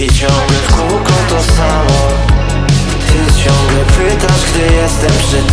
I ciągle w kółko to samo. Ty ciągle pytasz, gdy jestem przy